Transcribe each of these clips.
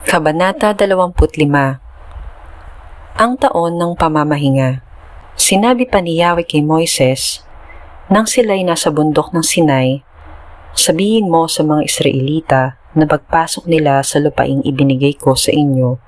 Kabanata 25 Ang taon ng pamamahinga Sinabi pa ni Yahweh kay Moises, Nang sila'y nasa bundok ng Sinai, sabihin mo sa mga Israelita na pagpasok nila sa lupaing ibinigay ko sa inyo,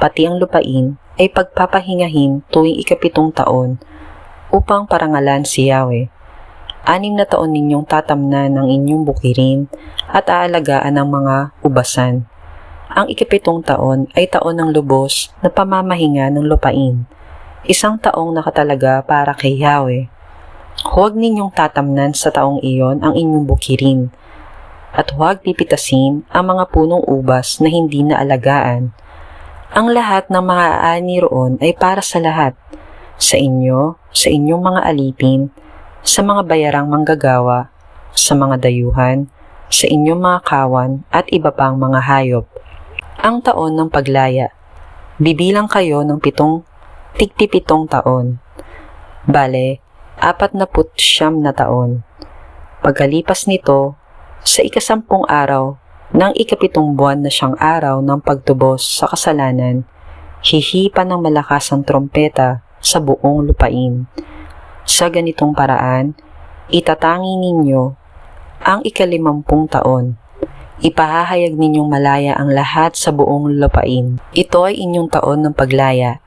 pati ang lupain ay pagpapahingahin tuwing ikapitong taon upang parangalan si Yahweh. Anim na taon ninyong tatamnan ng inyong bukirin at aalagaan ng mga ubasan. Ang ikapitong taon ay taon ng lubos na pamamahinga ng lupain. Isang taong nakatalaga para kay Yahweh. Huwag ninyong tatamnan sa taong iyon ang inyong bukirin. At huwag pipitasin ang mga punong ubas na hindi naalagaan. Ang lahat ng mga ani roon ay para sa lahat. Sa inyo, sa inyong mga alipin, sa mga bayarang manggagawa, sa mga dayuhan, sa inyong mga kawan at iba pang mga hayop. Ang taon ng paglaya. Bibilang kayo ng pitong tigpipitong taon. Bale, apat na siyam na taon. Pagkalipas nito, sa ikasampung araw ng ikapitong buwan na siyang araw ng pagtubos sa kasalanan, hihipa ng malakas ang trompeta sa buong lupain. Sa ganitong paraan, itatangi ninyo ang ikalimampung taon. Ipahahayag ninyong malaya ang lahat sa buong lupain. Ito ay inyong taon ng paglaya.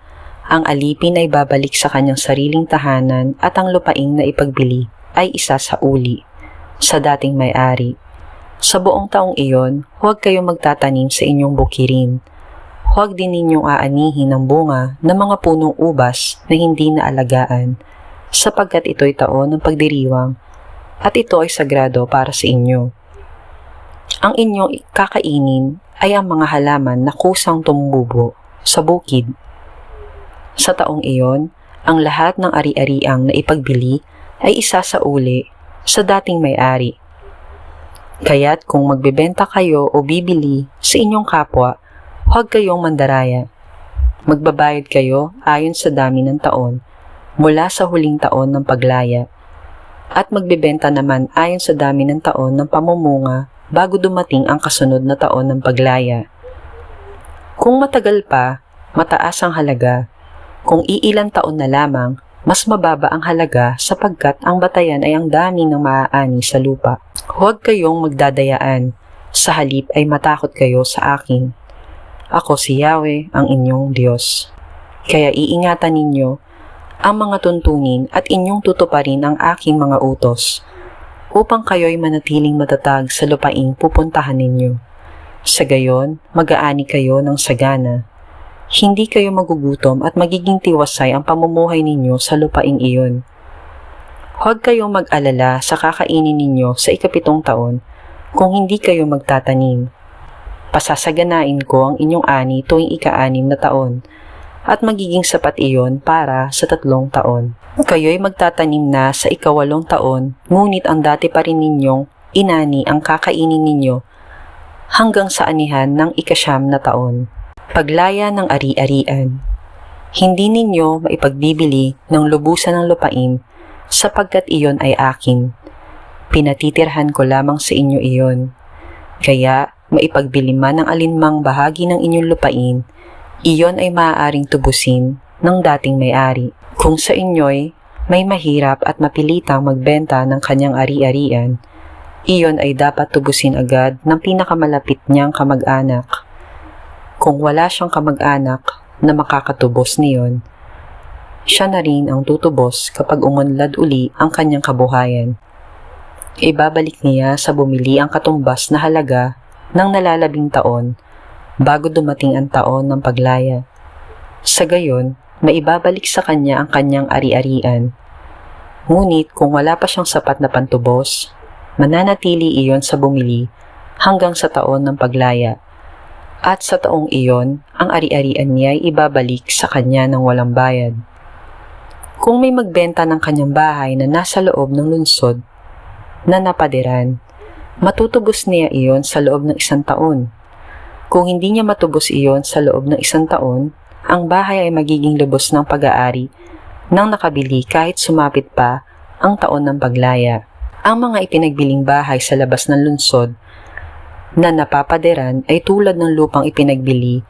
Ang alipin ay babalik sa kanyang sariling tahanan at ang lupaing na ipagbili ay isa sa uli, sa dating may-ari. Sa buong taong iyon, huwag kayong magtatanim sa inyong bukirin. Huwag din ninyong aanihin ng bunga ng mga punong ubas na hindi naalagaan, sapagkat ito'y taon ng pagdiriwang at ito ay sagrado para sa inyo. Ang inyong kakainin ay ang mga halaman na kusang tumubo sa bukid. Sa taong iyon, ang lahat ng ari-ariang na ipagbili ay isa sa uli sa dating may-ari. Kaya't kung magbebenta kayo o bibili sa inyong kapwa, huwag kayong mandaraya. Magbabayad kayo ayon sa dami ng taon mula sa huling taon ng paglaya at magbebenta naman ayon sa dami ng taon ng pamumunga bago dumating ang kasunod na taon ng paglaya. Kung matagal pa, mataas ang halaga. Kung iilang taon na lamang, mas mababa ang halaga sapagkat ang batayan ay ang dami ng maaani sa lupa. Huwag kayong magdadayaan, sa halip ay matakot kayo sa akin. Ako si Yahweh, ang inyong Diyos. Kaya iingatan ninyo ang mga tuntunin at inyong tutuparin ang aking mga utos upang kayo'y manatiling matatag sa lupaing pupuntahan ninyo. Sa gayon, mag-aani kayo ng sagana. Hindi kayo magugutom at magiging tiwasay ang pamumuhay ninyo sa lupaing iyon. Huwag kayong mag-alala sa kakainin ninyo sa ikapitong taon kung hindi kayo magtatanim. Pasasaganain ko ang inyong ani tuwing ika-anim na taon at magiging sapat iyon para sa tatlong taon. Kayo'y magtatanim na sa ikawalong taon, ngunit ang dati pa rin ninyong inani ang kakainin ninyo hanggang sa anihan ng ikasyam na taon. Paglaya ng ari-arian. Hindi ninyo maipagbibili ng lubusan ng lupain sapagkat iyon ay akin. Pinatitirhan ko lamang sa inyo iyon. Kaya, maipagbili man ng alinmang bahagi ng inyong lupain, iyon ay maaaring tubusin ng dating may-ari. Kung sa inyo'y may mahirap at mapilitang magbenta ng kanyang ari-arian, iyon ay dapat tubusin agad ng pinakamalapit niyang kamag-anak. Kung wala siyang kamag-anak na makakatubos niyon, siya na rin ang tutubos kapag umunlad uli ang kanyang kabuhayan. Ibabalik niya sa bumili ang katumbas na halaga ng nalalabing taon bago dumating ang taon ng paglaya. Sa gayon, maibabalik sa kanya ang kanyang ari-arian. Ngunit kung wala pa siyang sapat na pantubos, mananatili iyon sa bumili hanggang sa taon ng paglaya. At sa taong iyon, ang ari-arian niya ay ibabalik sa kanya ng walang bayad. Kung may magbenta ng kanyang bahay na nasa loob ng lungsod na napadiran, matutubos niya iyon sa loob ng isang taon. Kung hindi niya matubos iyon sa loob ng isang taon, ang bahay ay magiging lubos ng pag-aari nang nakabili kahit sumapit pa ang taon ng paglaya. Ang mga ipinagbiling bahay sa labas ng lungsod na napapaderan ay tulad ng lupang ipinagbili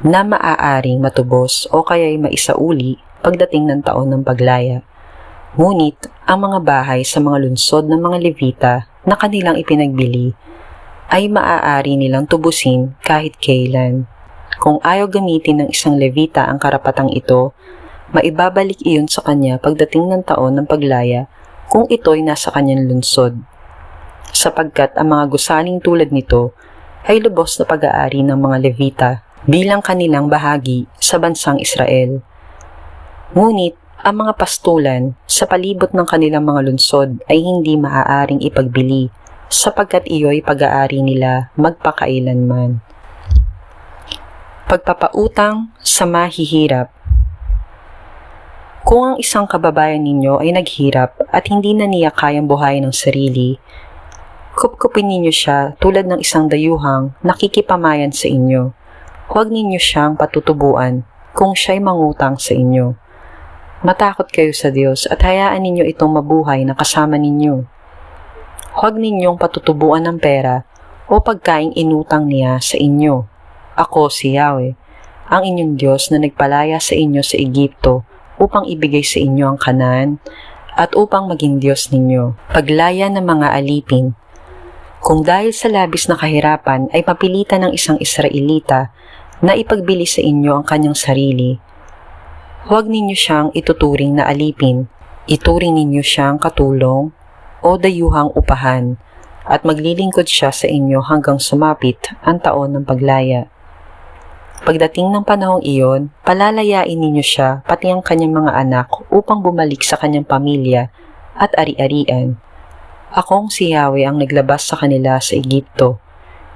na maaaring matubos o kaya'y maisauli pagdating ng taon ng paglaya. Ngunit, ang mga bahay sa mga lunsod ng mga Levita na kanilang ipinagbili ay maaari nilang tubusin kahit kailan. Kung ayaw gamitin ng isang Levita ang karapatang ito, maibabalik iyon sa kanya pagdating ng taon ng paglaya kung ito'y nasa kanyang lunsod. Sapagkat ang mga gusaling tulad nito ay lubos na pag-aari ng mga Levita bilang kanilang bahagi sa bansang Israel. Ngunit, ang mga pastulan sa palibot ng kanilang mga lunsod ay hindi maaaring ipagbili sapagkat iyo'y pag-aari nila magpakailanman. Pagpapautang sa mahihirap Kung ang isang kababayan ninyo ay naghirap at hindi na niya kayang buhayin ng sarili, kupkupin ninyo siya tulad ng isang dayuhang nakikipamayan sa inyo huwag ninyo siyang patutubuan kung siya'y mangutang sa inyo. Matakot kayo sa Diyos at hayaan ninyo itong mabuhay na kasama ninyo. Huwag ninyong patutubuan ng pera o pagkaing inutang niya sa inyo. Ako si Yahweh, ang inyong Diyos na nagpalaya sa inyo sa Egipto upang ibigay sa inyo ang kanan at upang maging Diyos ninyo. Paglaya ng mga alipin. Kung dahil sa labis na kahirapan ay papilitan ng isang Israelita na ipagbili sa inyo ang kanyang sarili. Huwag ninyo siyang ituturing na alipin, ituring ninyo siyang katulong o dayuhang upahan at maglilingkod siya sa inyo hanggang sumapit ang taon ng paglaya. Pagdating ng panahong iyon, palalayain ninyo siya pati ang kanyang mga anak upang bumalik sa kanyang pamilya at ari-arian. Akong si Yahweh ang naglabas sa kanila sa Egipto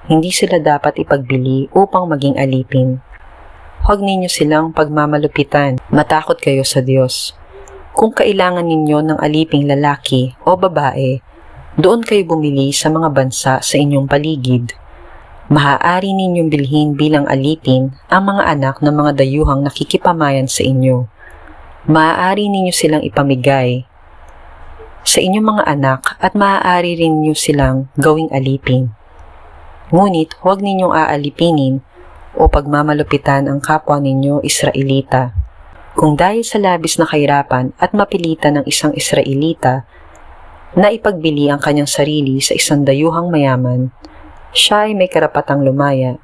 hindi sila dapat ipagbili upang maging alipin. Huwag ninyo silang pagmamalupitan. Matakot kayo sa Diyos. Kung kailangan ninyo ng aliping lalaki o babae, doon kayo bumili sa mga bansa sa inyong paligid. Maaari ninyong bilhin bilang alipin ang mga anak ng mga dayuhang nakikipamayan sa inyo. Maaari ninyo silang ipamigay sa inyong mga anak at maaari rin niyo silang gawing alipin. Ngunit huwag ninyong aalipinin o pagmamalupitan ang kapwa ninyo Israelita. Kung dahil sa labis na kahirapan at mapilitan ng isang Israelita na ipagbili ang kanyang sarili sa isang dayuhang mayaman, siya ay may karapatang lumaya.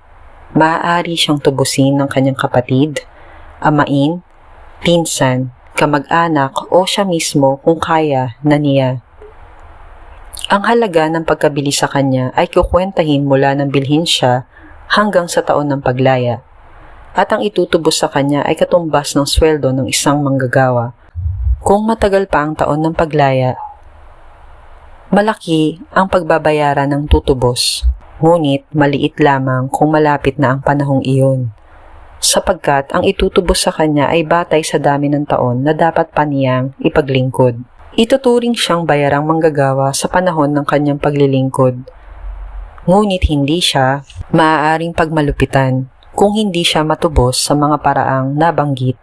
Maaari siyang tubusin ng kanyang kapatid, amain, pinsan, kamag-anak o siya mismo kung kaya na niya. Ang halaga ng pagkabili sa kanya ay kukwentahin mula ng bilhin siya hanggang sa taon ng paglaya. At ang itutubos sa kanya ay katumbas ng sweldo ng isang manggagawa. Kung matagal pa ang taon ng paglaya, malaki ang pagbabayaran ng tutubos, ngunit maliit lamang kung malapit na ang panahong iyon. Sapagkat ang itutubos sa kanya ay batay sa dami ng taon na dapat pa niyang ipaglingkod ituturing siyang bayarang manggagawa sa panahon ng kanyang paglilingkod. Ngunit hindi siya maaaring pagmalupitan kung hindi siya matubos sa mga paraang nabanggit.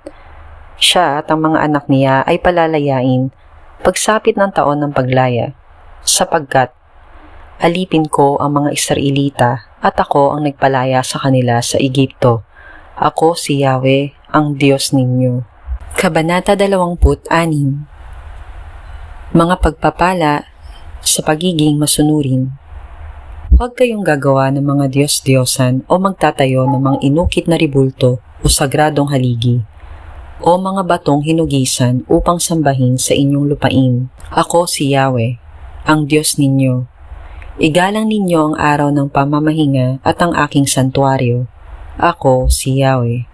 Siya at ang mga anak niya ay palalayain pagsapit ng taon ng paglaya, sapagkat alipin ko ang mga Israelita at ako ang nagpalaya sa kanila sa Egipto. Ako si Yahweh, ang Diyos ninyo. Kabanata 26 mga pagpapala sa pagiging masunurin. Huwag kayong gagawa ng mga Diyos-Diyosan o magtatayo ng mga inukit na ribulto o sagradong haligi o mga batong hinugisan upang sambahin sa inyong lupain. Ako si Yahweh, ang Diyos ninyo. Igalang ninyo ang araw ng pamamahinga at ang aking santuaryo. Ako si Yahweh.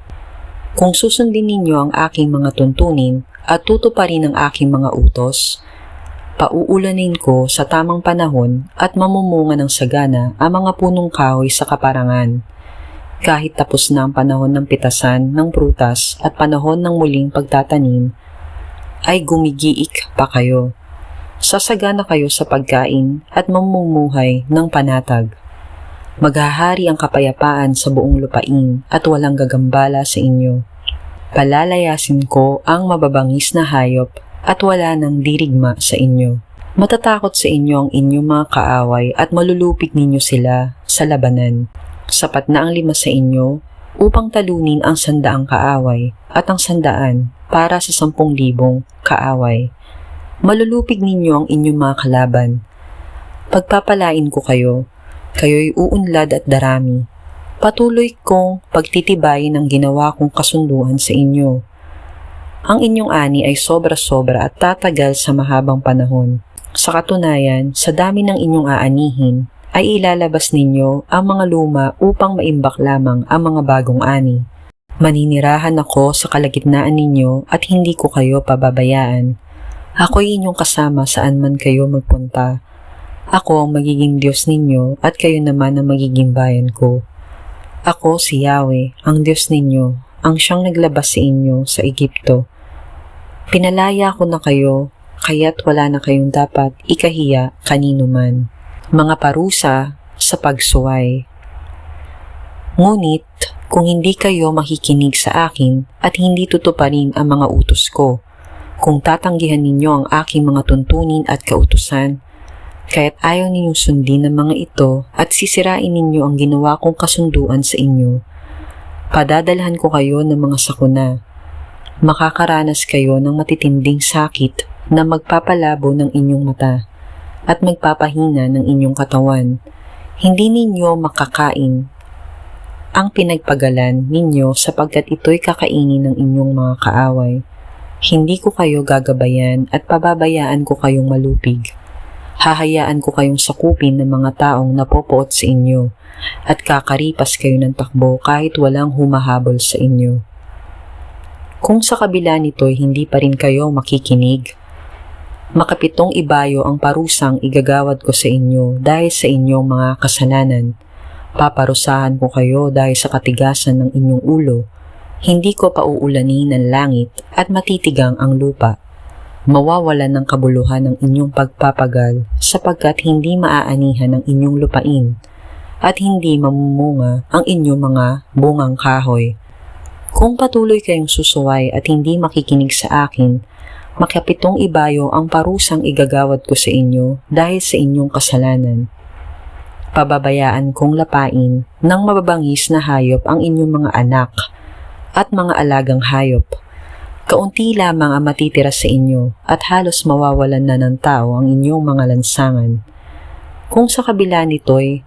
Kung susundin ninyo ang aking mga tuntunin at tutuparin ang aking mga utos, pauulanin ko sa tamang panahon at mamumunga ng sagana ang mga punong kahoy sa kaparangan. Kahit tapos na ang panahon ng pitasan ng prutas at panahon ng muling pagtatanim, ay gumigiik pa kayo. Sasagana kayo sa pagkain at mamumuhay ng panatag. Maghahari ang kapayapaan sa buong lupain at walang gagambala sa inyo. Palalayasin ko ang mababangis na hayop at wala nang dirigma sa inyo. Matatakot sa inyo ang inyong mga kaaway at malulupig ninyo sila sa labanan. Sapat na ang lima sa inyo upang talunin ang sandaang kaaway at ang sandaan para sa sampung libong kaaway. Malulupig ninyo ang inyong mga kalaban. Pagpapalain ko kayo, kayo'y uunlad at darami. Patuloy kong pagtitibayin ang ginawa kong kasunduan sa inyo. Ang inyong ani ay sobra-sobra at tatagal sa mahabang panahon. Sa katunayan, sa dami ng inyong aanihin, ay ilalabas ninyo ang mga luma upang maimbak lamang ang mga bagong ani. Maninirahan ako sa kalagitnaan ninyo at hindi ko kayo pababayaan. Ako'y inyong kasama saan man kayo magpunta. Ako ang magiging Diyos ninyo at kayo naman ang magiging bayan ko. Ako si Yahweh, ang Diyos ninyo, ang siyang naglabas sa inyo sa Egipto. Pinalaya ko na kayo kaya't wala na kayong dapat ikahiya kanino man. Mga parusa sa pagsuway. Ngunit, kung hindi kayo makikinig sa akin at hindi tutuparin ang mga utos ko, kung tatanggihan ninyo ang aking mga tuntunin at kautusan, kaya't ayaw ninyong sundin ang mga ito at sisirain ninyo ang ginawa kong kasunduan sa inyo, padadalhan ko kayo ng mga sakuna. Makakaranas kayo ng matitinding sakit na magpapalabo ng inyong mata at magpapahina ng inyong katawan. Hindi ninyo makakain ang pinagpagalan ninyo sapagkat ito'y kakainin ng inyong mga kaaway. Hindi ko kayo gagabayan at pababayaan ko kayong malupig. Hahayaan ko kayong sakupin ng mga taong napopoot sa inyo at kakaripas kayo ng takbo kahit walang humahabol sa inyo. Kung sa kabila nito'y hindi pa rin kayo makikinig, makapitong ibayo ang parusang igagawad ko sa inyo dahil sa inyong mga kasalanan. Paparusahan ko kayo dahil sa katigasan ng inyong ulo. Hindi ko pauulanin ng langit at matitigang ang lupa. Mawawalan ng kabuluhan ng inyong pagpapagal sapagkat hindi maaanihan ng inyong lupain at hindi mamumunga ang inyong mga bungang kahoy. Kung patuloy kayong susuway at hindi makikinig sa akin, makapitong ibayo ang parusang igagawad ko sa inyo dahil sa inyong kasalanan. Pababayaan kong lapain ng mababangis na hayop ang inyong mga anak at mga alagang hayop. Kaunti lamang ang matitira sa inyo at halos mawawalan na ng tao ang inyong mga lansangan. Kung sa kabila nito'y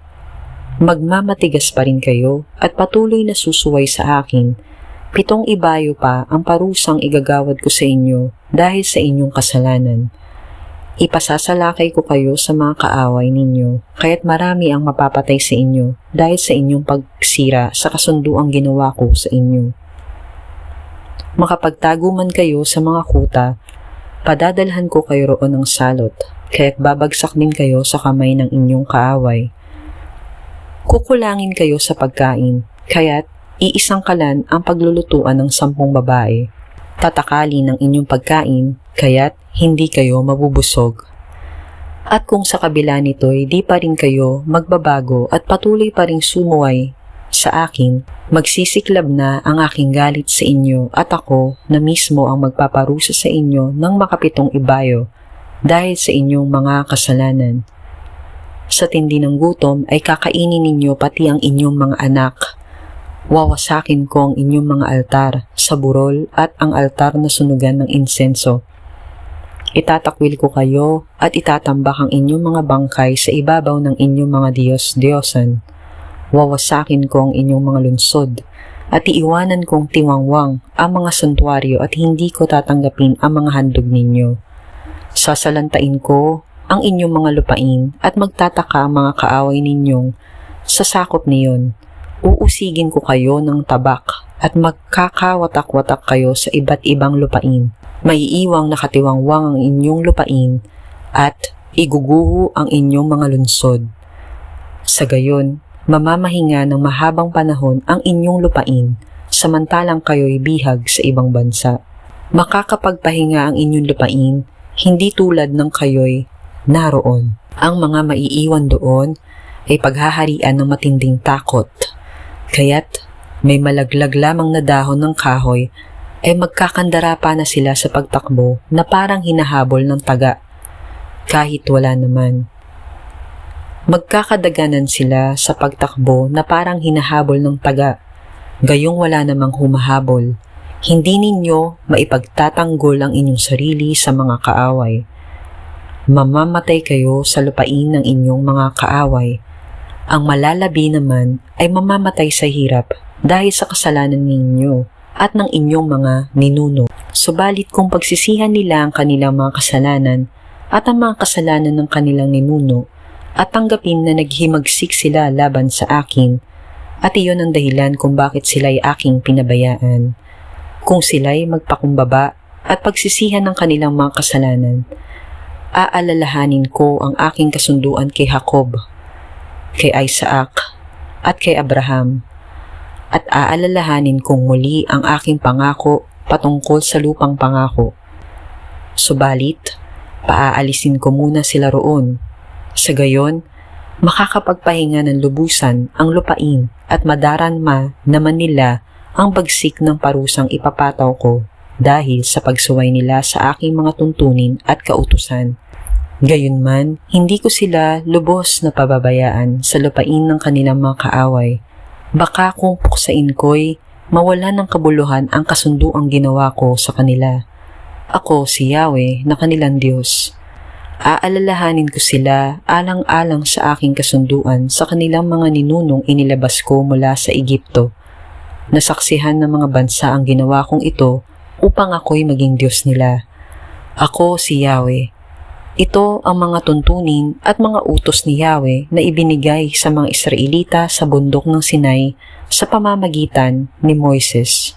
magmamatigas pa rin kayo at patuloy na susuway sa akin, pitong ibayo pa ang parusang igagawad ko sa inyo dahil sa inyong kasalanan Ipasasalakay ko kayo sa mga kaaway ninyo, kaya't marami ang mapapatay sa inyo dahil sa inyong pagsira sa kasunduang ginawa ko sa inyo. Makapagtago man kayo sa mga kuta, padadalhan ko kayo roon ng salot, kaya't babagsak din kayo sa kamay ng inyong kaaway. Kukulangin kayo sa pagkain, kaya't iisang kalan ang paglulutuan ng sampung babae. Tatakali ng inyong pagkain, kaya't hindi kayo mabubusog. At kung sa kabila nito'y di pa rin kayo magbabago at patuloy pa rin sumuway sa akin, magsisiklab na ang aking galit sa inyo at ako na mismo ang magpaparusa sa inyo ng makapitong ibayo dahil sa inyong mga kasalanan. Sa tindi ng gutom ay kakainin ninyo pati ang inyong mga anak. Wawasakin ko ang inyong mga altar sa burol at ang altar na sunugan ng insenso Itatakwil ko kayo at itatambak ang inyong mga bangkay sa ibabaw ng inyong mga Diyos-Diyosan. Wawasakin ko ang inyong mga lunsod at iiwanan kong tiwangwang ang mga santuaryo at hindi ko tatanggapin ang mga handog ninyo. Sasalantain ko ang inyong mga lupain at magtataka ang mga kaaway ninyong sa sakop niyon. Uusigin ko kayo ng tabak at magkakawatak-watak kayo sa iba't ibang lupain maiiwang nakatiwangwang ang inyong lupain at iguguho ang inyong mga lunsod. Sa gayon, mamamahinga ng mahabang panahon ang inyong lupain samantalang kayo'y bihag sa ibang bansa. Makakapagpahinga ang inyong lupain, hindi tulad ng kayo'y naroon. Ang mga maiiwan doon ay paghaharian ng matinding takot. Kaya't may malaglag lamang na dahon ng kahoy ay magkakandara pa na sila sa pagtakbo na parang hinahabol ng taga. kahit wala naman. Magkakadaganan sila sa pagtakbo na parang hinahabol ng taga, gayong wala namang humahabol. Hindi ninyo maipagtatanggol ang inyong sarili sa mga kaaway. Mamamatay kayo sa lupain ng inyong mga kaaway. Ang malalabi naman ay mamamatay sa hirap dahil sa kasalanan ninyo at ng inyong mga ninuno. Subalit kung pagsisihan nila ang kanilang mga kasalanan at ang mga kasalanan ng kanilang ninuno at tanggapin na naghimagsik sila laban sa akin at iyon ang dahilan kung bakit sila'y aking pinabayaan. Kung sila'y magpakumbaba at pagsisihan ng kanilang mga kasalanan, aalalahanin ko ang aking kasunduan kay Jacob, kay Isaac, at kay Abraham, at aalalahanin kong muli ang aking pangako patungkol sa lupang pangako. Subalit, paaalisin ko muna sila roon. Sa gayon, makakapagpahinga ng lubusan ang lupain at madaranma naman nila ang bagsik ng parusang ipapataw ko dahil sa pagsuway nila sa aking mga tuntunin at kautusan. Gayunman, hindi ko sila lubos na pababayaan sa lupain ng kanilang mga kaaway. Baka kung puksain ko'y mawala ng kabuluhan ang kasunduang ginawa ko sa kanila. Ako si Yahweh na kanilang Diyos. Aalalahanin ko sila alang-alang sa aking kasunduan sa kanilang mga ninunong inilabas ko mula sa Egipto. Nasaksihan ng mga bansa ang ginawa kong ito upang ako'y maging Diyos nila. Ako si Yahweh. Ito ang mga tuntunin at mga utos ni Yahweh na ibinigay sa mga Israelita sa bundok ng Sinai sa pamamagitan ni Moises.